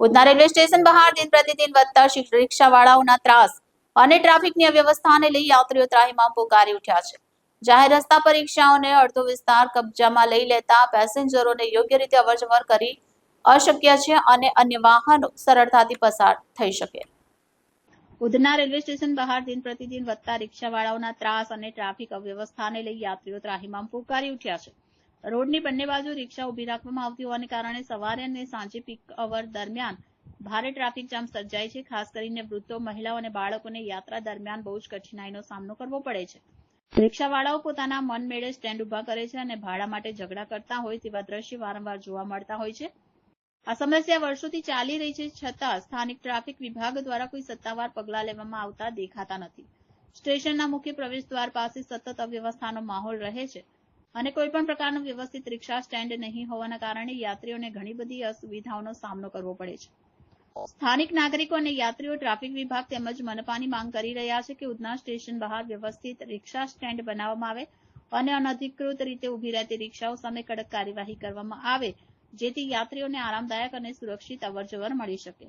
Udhna railway station બહાર દિન પ્રતિદિન વધતા રિક્ષાવાળાઓના ત્રાસ અને ટ્રાફિકની અવ્યવસ્થાને લઈ યાત્રીઓ ત્રાહીમાં પોકારી ઉઠ્યા છે. જાહેર રસ્તા પર રિક્ષાઓને અડધો વિસ્તાર કબજામાં લઈ લેતા પેસેન્જરોને યોગ્ય રીતે અવરજવર કરી અશક્ય છે અને અન્ય વાહનો સરળતાથી પસાર થઈ શકે. ઉધના રેલવે સ્ટેશન બહાર દિન પ્રતિદિન વધતા રિક્ષાવાળાઓના ત્રાસ અને ટ્રાફિક અવ્યવસ્થાને લઈ યાત્રીઓ ત્રાહીમામ પોકારી ઉઠ્યા છે. રોડની બંને બાજુ રિક્ષા ઊભી રાખવામાં આવતી હોવાને કારણે સવારે અને સાંજે પીક અવર દરમિયાન ભારે ટ્રાફિક જામ સર્જાય છે. ખાસ કરીને વૃદ્ધો, મહિલાઓ અને બાળકોને યાત્રા દરમિયાન બહુ જ કઠિનાઈનો સામનો કરવો પડે છે. રિક્ષાવાળાઓ પોતાના મન મેળે સ્ટેન્ડ ઊભા કરે છે અને ભાડા માટે ઝઘડા કરતા હોય તેવા દ્રશ્ય વારંવાર જોવા મળતા હોય છે. આ સમસ્યા વર્ષોથી ચાલી રહી છે, છતાં સ્થાનિક ટ્રાફિક વિભાગ દ્વારા કોઈ સત્તાવાર પગલાં લેવામાં આવતા દેખાતા નથી. સ્ટેશનના મુખ્ય પ્રવેશ દ્વાર પાસે સતત અવ્યવસ્થાનો માહોલ રહે છે. અને કોઈ પણ પ્રકારનું વ્યવસ્થિત રિક્ષા સ્ટેન્ડ નહીં હોવાના કારણે યાત્રીઓને ઘણી બધી અસુવિધાઓનો સામનો કરવો પડે છે. સ્થાનિક નાગરિકો અને યાત્રીઓ ટ્રાફિક વિભાગ તેમજ મનપાની માંગ કરી રહ્યા છે કે ઉધના સ્ટેશન બહાર વ્યવસ્થિત રિક્ષા સ્ટેન્ડ બનાવવામાં આવે અને અનધિકૃત રીતે ઊભી રહેતી રિક્ષાઓ સામે કડક કાર્યવાહી કરવામાં આવે, જેથી યાત્રીઓને આરામદાયક અને સુરક્ષિત અવરજવર મળી શકે.